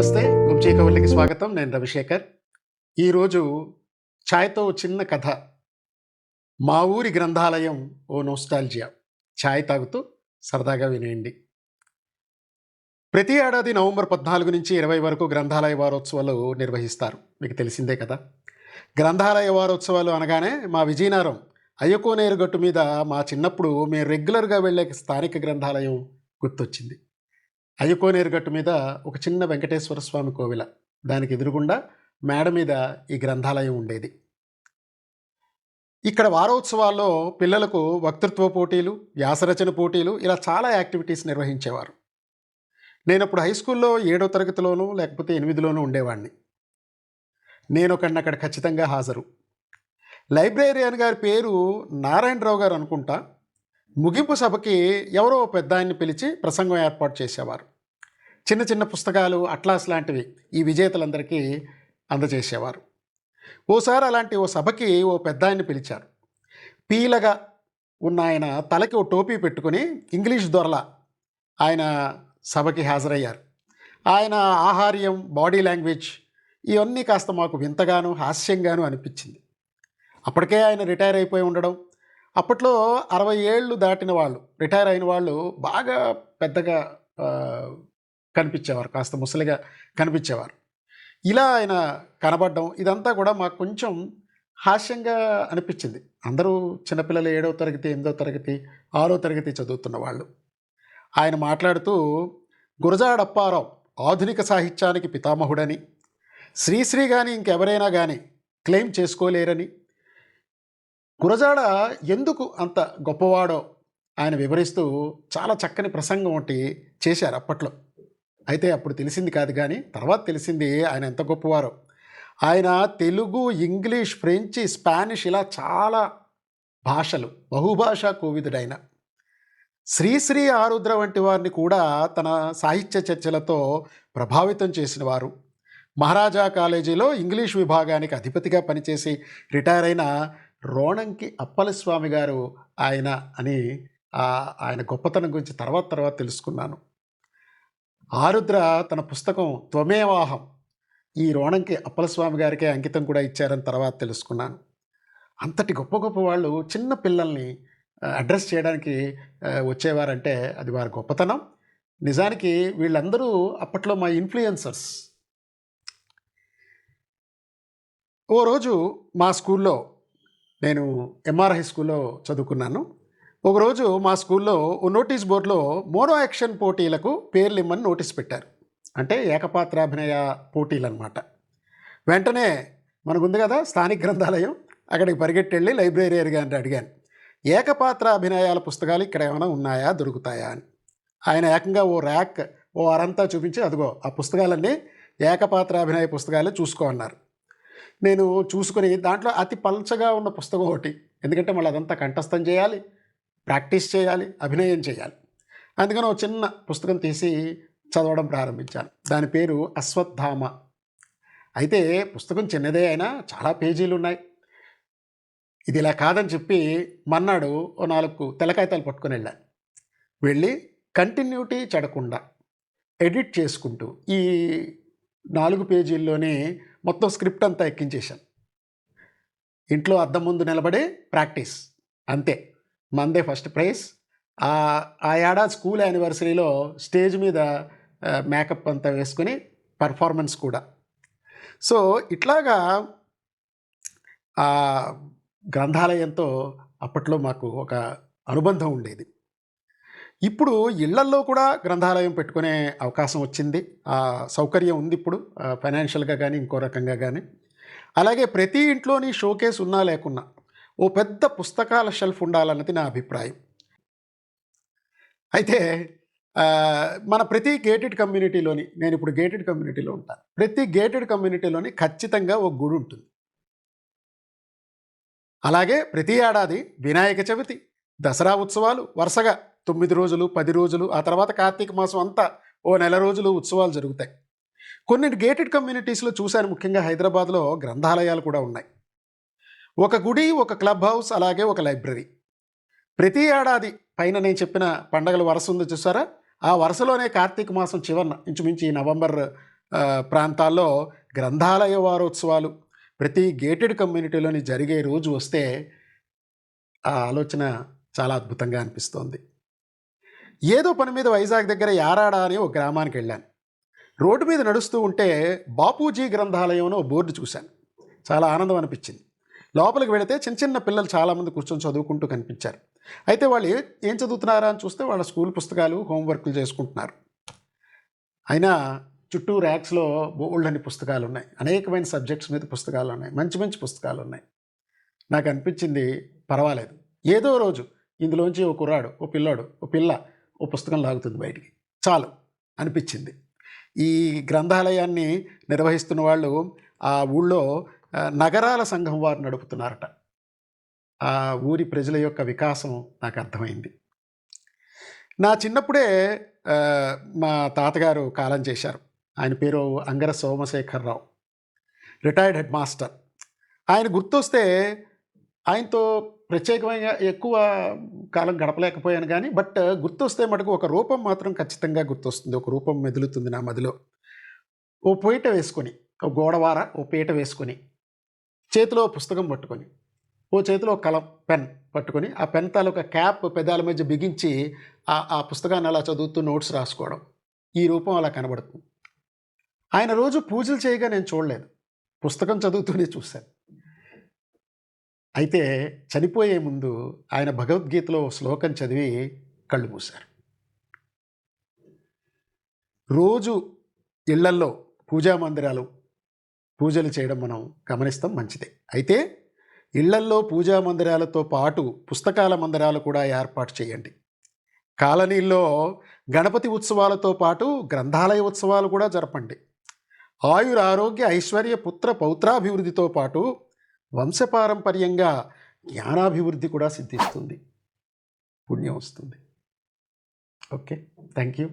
నమస్తే. గుబ్జీ కవులకి స్వాగతం. నేను రవిశేఖర్. ఈరోజు ఛాయ్తో చిన్న కథ. మా ఊరి గ్రంథాలయం ఓ నోస్టాల్జియా. ఛాయ్ తాగుతూ సరదాగా వినేయండి. ప్రతి ఏడాది నవంబర్ పద్నాలుగు నుంచి ఇరవై వరకు గ్రంథాలయ వారోత్సవాలు నిర్వహిస్తారు. మీకు తెలిసిందే కదా. గ్రంథాలయ వారోత్సవాలు అనగానే మా విజయనగరం అయ్యకోనేరు గట్టు మీద మా చిన్నప్పుడు మేము రెగ్యులర్గా వెళ్ళే స్థానిక గ్రంథాలయం గుర్తొచ్చింది. అయ్యకోనేరుగట్టు మీద ఒక చిన్న వెంకటేశ్వర స్వామి కోవిల. దానికి ఎదురుగుండా మేడ మీద ఈ గ్రంథాలయం ఉండేది. ఇక్కడ వారోత్సవాల్లో పిల్లలకు వక్తృత్వ పోటీలు వ్యాసరచన పోటీలు ఇలా చాలా యాక్టివిటీస్ నిర్వహించేవారు. నేను అప్పుడు హై స్కూల్లో ఏడో తరగతిలోనూ లేకపోతే ఎనిమిదిలోనూ ఉండేవాడిని నేను ఒకడిని అక్కడ ఖచ్చితంగా హాజరు. లైబ్రేరియన్ గారి పేరు నారాయణరావు గారు అనుకుంటా ముగింపు సభకి ఎవరో పెద్ద ఆయన్ని పిలిచి ప్రసంగం ఏర్పాటు చేసేవారు. చిన్న చిన్న పుస్తకాలు అట్లాస్ లాంటివి ఈ విజేతలందరికీ అందజేసేవారు. ఓసారి అలాంటి ఓ సభకి ఓ పెద్ద ఆయన్ని పిలిచారు. పీలగా ఉన్న ఆయన తలకి ఓ టోపీ పెట్టుకుని ఇంగ్లీష్ దొరల ఆయన సభకి హాజరయ్యారు. ఆయన ఆహార్యం బాడీ లాంగ్వేజ్ ఇవన్నీ కాస్త మాకు వింతగాను హాస్యంగాను అనిపించింది. అప్పటికే ఆయన రిటైర్ అయిపోయి ఉండడం అప్పట్లో అరవై ఏళ్ళు దాటిన వాళ్ళు రిటైర్ అయిన వాళ్ళు బాగా పెద్దగా కనిపించేవారు కాస్త ముసలిగా కనిపించేవారు. ఇలా ఆయన కనబడడం ఇదంతా కూడా మాకు కొంచెం హాస్యంగా అనిపించింది. అందరూ చిన్నపిల్లలు ఏడవ తరగతి ఎనిమిదవ తరగతి ఆరో తరగతి చదువుతున్న వాళ్ళు. ఆయన మాట్లాడుతూ గురజాడప్పారావు ఆధునిక సాహిత్యానికి పితామహుడని శ్రీశ్రీ కానీ ఇంకెవరైనా కానీ క్లెయిమ్ చేసుకోలేరని గురజాడ ఎందుకు అంత గొప్పవాడో ఆయన వివరిస్తూ చాలా చక్కని ప్రసంగం ఒకటి చేశారు అప్పట్లో. అయితే అప్పుడు తెలిసింది కాదు కానీ తర్వాత తెలిసింది ఆయన ఎంత గొప్పవారో. ఆయన తెలుగు ఇంగ్లీష్ ఫ్రెంచి స్పానిష్ ఇలా చాలా భాషలు బహుభాషా కోవిదుడైన. శ్రీశ్రీ ఆరుద్ర వంటి వారిని కూడా తన సాహిత్య చర్చలతో ప్రభావితం చేసిన వారు మహారాజా కాలేజీలో ఇంగ్లీష్ విభాగానికి అధిపతిగా పనిచేసి రిటైర్ అయిన రోణంకి అప్పలస్వామి గారు ఆయన అని ఆయన గొప్పతనం గురించి తర్వాత తర్వాత తెలుసుకున్నాను. ఆరుద్ర తన పుస్తకం త్వమేవాహం. ఈ రోణంకి అప్పలస్వామి గారికే అంకితం కూడా ఇచ్చారని తర్వాత తెలుసుకున్నాను. అంతటి గొప్ప గొప్ప వాళ్ళు చిన్న పిల్లల్ని అడ్రస్ చేయడానికి వచ్చేవారంటే అది వారి గొప్పతనం. నిజానికి వీళ్ళందరూ అప్పట్లో మా ఇన్ఫ్లుయెన్సర్స్. ఓ రోజు మా స్కూల్లో నేను ఎంఆర్ హై స్కూల్లో చదువుకున్నాను. ఒకరోజు మా స్కూల్లో ఓ నోటీస్ బోర్డులో మోనో యాక్షన్ పోటీలకు పేర్లు ఇమ్మని నోటీస్ పెట్టారు. అంటే ఏకపాత్రాభినయ పోటీలు అనమాట వెంటనే మనకుంది కదా స్థానిక గ్రంథాలయం అక్కడికి పరిగెట్టెళ్ళి లైబ్రరీ గారిని అడిగాను. ఏకపాత్ర అభినయాల పుస్తకాలు ఇక్కడ ఏమైనా ఉన్నాయా దొరుకుతాయా? అని. ఆయన ఏకంగా ఓ ర్యాక్ ఓ అరంతా చూపించి అదిగో ఆ పుస్తకాలన్నీ ఏకపాత్ర అభినయ పుస్తకాలే చూసుకో అన్నారు. నేను చూసుకొని దాంట్లో అతి పల్చగా ఉన్న పుస్తకం ఒకటి. ఎందుకంటే మళ్ళీ అదంతా కంఠస్థం చేయాలి. ప్రాక్టీస్ చేయాలి అభినయం చేయాలి. అందుకని ఒక చిన్న పుస్తకం తీసి చదవడం ప్రారంభించాను. దాని పేరు అశ్వత్థామ. అయితే పుస్తకం చిన్నదే అయినా చాలా పేజీలు ఉన్నాయి. ఇది ఇలా కాదని చెప్పి మన్నాడు ఓ నాలుగు తెల్లకాయతాలు పట్టుకొని వెళ్ళాను వెళ్ళి కంటిన్యూటీ చెడకుండా ఎడిట్ చేసుకుంటూ ఈ నాలుగు పేజీల్లోనే మొత్తం స్క్రిప్ట్ అంతా ఎక్కించేశాను. ఇంట్లో అద్దం ముందు నిలబడి ప్రాక్టీస్. అంతే. మందే ఫస్ట్ ప్రైజ్ ఆ ఏడాది స్కూల్ యానివర్సరీలో స్టేజ్ మీద మేకప్ అంతా వేసుకుని పర్ఫార్మెన్స్ కూడా. సో ఇట్లాగా ఆ గ్రంథాలయంతో అప్పట్లో మాకు ఒక అనుబంధం ఉండేది. ఇప్పుడు ఇళ్ళల్లో కూడా గ్రంథాలయం పెట్టుకునే అవకాశం వచ్చింది. ఆ సౌకర్యం ఉంది ఇప్పుడు ఫైనాన్షియల్గా కానీ ఇంకో రకంగా కానీ అలాగే ప్రతి ఇంట్లోని షోకేస్ ఉన్నా లేకున్నా ఓ పెద్ద పుస్తకాల షెల్ఫ్ ఉండాలన్నది నా అభిప్రాయం. అయితే మన ప్రతి గేటెడ్ కమ్యూనిటీలోని నేను ఇప్పుడు గేటెడ్ కమ్యూనిటీలో ఉంటాను ప్రతి గేటెడ్ కమ్యూనిటీలోని ఖచ్చితంగా ఒక గుడి ఉంటుంది. అలాగే ప్రతి ఏడాది వినాయక చవితి దసరా ఉత్సవాలు వరుసగా తొమ్మిది రోజులు పది రోజులు ఆ తర్వాత కార్తీక మాసం అంతా ఓ నెల రోజులు ఉత్సవాలు జరుగుతాయి. కొన్ని గేటెడ్ కమ్యూనిటీస్లో చూశాను ముఖ్యంగా హైదరాబాద్లో గ్రంథాలయాలు కూడా ఉన్నాయి. ఒక గుడి ఒక క్లబ్ హౌస్ అలాగే ఒక లైబ్రరీ. ప్రతి ఏడాది పైన నేను చెప్పిన పండగల వరుస ఉంది చూసారా? ఆ వరుసలోనే కార్తీక మాసం చివరన ఇంచుమించి నవంబర్ ప్రాంతాల్లో గ్రంథాలయ వారోత్సవాలు. ప్రతి గేటెడ్ కమ్యూనిటీలోని జరిగే రోజు వస్తే ఆ ఆలోచన చాలా అద్భుతంగా అనిపిస్తోంది. ఏదో పని మీద వైజాగ్ దగ్గర యారాడ అని ఒక గ్రామానికి వెళ్ళాను. రోడ్డు మీద నడుస్తూ ఉంటే బాపూజీ గ్రంథాలయం అని ఒక బోర్డు చూశాను. చాలా ఆనందం అనిపించింది. లోపలికి వెళితే చిన్న చిన్న పిల్లలు చాలామంది కూర్చొని చదువుకుంటూ కనిపించారు. అయితే వాళ్ళు ఏం చదువుతున్నారా అని చూస్తే వాళ్ళ స్కూల్ పుస్తకాలు హోంవర్క్లు చేసుకుంటున్నారు. అయినా చుట్టూ ర్యాక్స్లో బోల్డ్ అని పుస్తకాలు ఉన్నాయి. అనేకమైన సబ్జెక్ట్స్ మీద పుస్తకాలు ఉన్నాయి. మంచి మంచి పుస్తకాలు ఉన్నాయి. నాకు అనిపించింది పర్వాలేదు. ఏదో రోజు ఇందులోంచి ఓ కుర్రాడు ఓ పిల్లాడు ఓ పిల్ల ఓ పుస్తకం లాగుతుంది బయటికి. చాలు అనిపించింది. ఈ గ్రంథాలయాన్ని నిర్వహిస్తున్న వాళ్ళు ఆ ఊళ్ళో నగరాల సంఘం వారు నడుపుతున్నారట. ఆ ఊరి ప్రజల యొక్క వికాసం నాకు అర్థమైంది. నా చిన్నప్పుడే మా తాతగారు కాలం చేశారు. ఆయన పేరు Angara Somasekhararao retired head master. ఆయన గుర్తొస్తే ఆయనతో ప్రత్యేకమైన ఎక్కువ కాలం గడపలేకపోయాను కానీ బట్ గుర్తొస్తే మటుకు ఒక రూపం మాత్రం ఖచ్చితంగా గుర్తొస్తుంది. ఒక రూపం మెదులుతుంది నా మదిలో. ఓ పీట వేసుకొని ఓ గోడవార ఓ పీట వేసుకొని చేతిలో పుస్తకం పట్టుకొని ఓ చేతిలో కలం పెన్ పట్టుకొని ఆ పెన్ తాలూకా క్యాప్ పెదాల మధ్య బిగించి ఆ ఆ పుస్తకాన్ని అలా చదువుతూ నోట్స్ రాసుకోవడం. ఈ రూపం అలా కనబడుతుంది ఆయన రోజు పూజలు చేయగా నేను చూడలేదు. పుస్తకం చదువుతూనే చూశాను. అయితే చనిపోయే ముందు ఆయన భగవద్గీతలో శ్లోకం చదివి కళ్ళు మూశారు. రోజు ఇళ్ళల్లో పూజా మందిరాలు పూజలు చేయడం మనం గమనిస్తాం మంచిదే. అయితే ఇళ్ళల్లో పూజా మందిరాలతో పాటు పుస్తకాల మందిరాలు కూడా ఏర్పాటు చేయండి. కాలనీల్లో గణపతి ఉత్సవాలతో పాటు గ్రంథాలయ ఉత్సవాలు కూడా జరపండి. ఆయుర ఆరోగ్య ఐశ్వర్య పుత్ర పౌత్రాభివృద్ధితో పాటు వంశపారంపర్యంగా జ్ఞానాభివృద్ధి కూడా సిద్ధిస్తుంది. పుణ్యం వస్తుంది. ఓకే. Thank you